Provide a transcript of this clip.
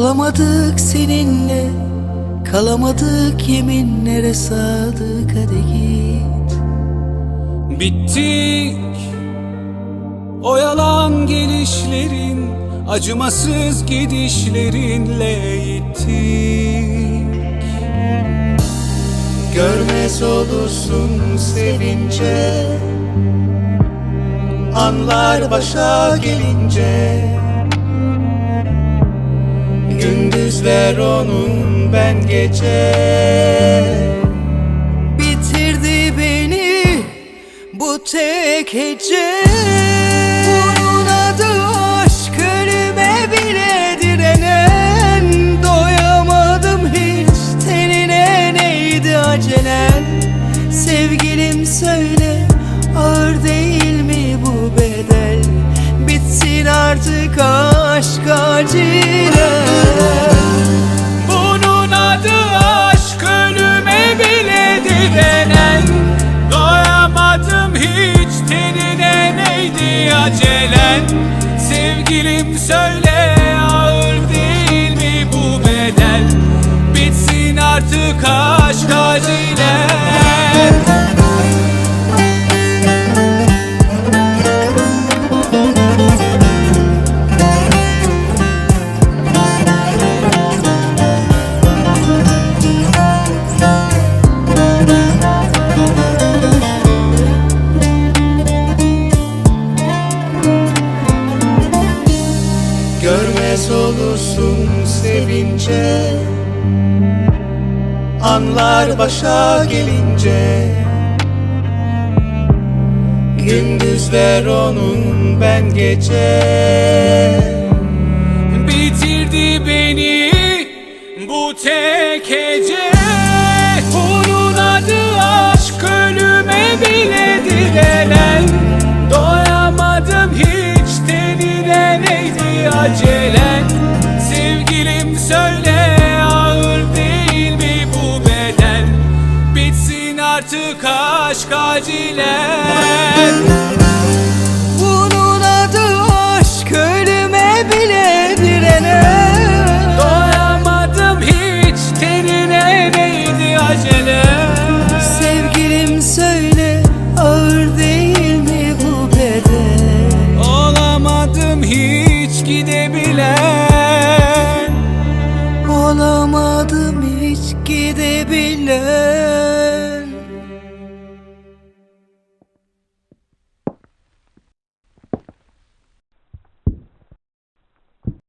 Kalamadık seninle Kalamadık yeminlere sadık hadi git. Bittik O yalan gelişlerin Acımasız gidişlerinle gittik Görmez olursun sevince Anlar başa gelince Gündüzler onun ben gece Bitirdi beni bu tek hece. Bunun adı aşk ölüme bile direnen. Doyamadım hiç tenine neydi acelen? Sevgilim söyle ağır değil mi bu bedel? Bitsin artık acelen. Sevgilim söyle ağır değil mi bu bedel? Bitsin artık aşk acilen Görmez olursun sevince. Anlar başa gelince. Gündüzler onun ben gece acelen Sevgilim söyle ağır değil mi bu beden? Bitsin artık aşk acilen gidebilen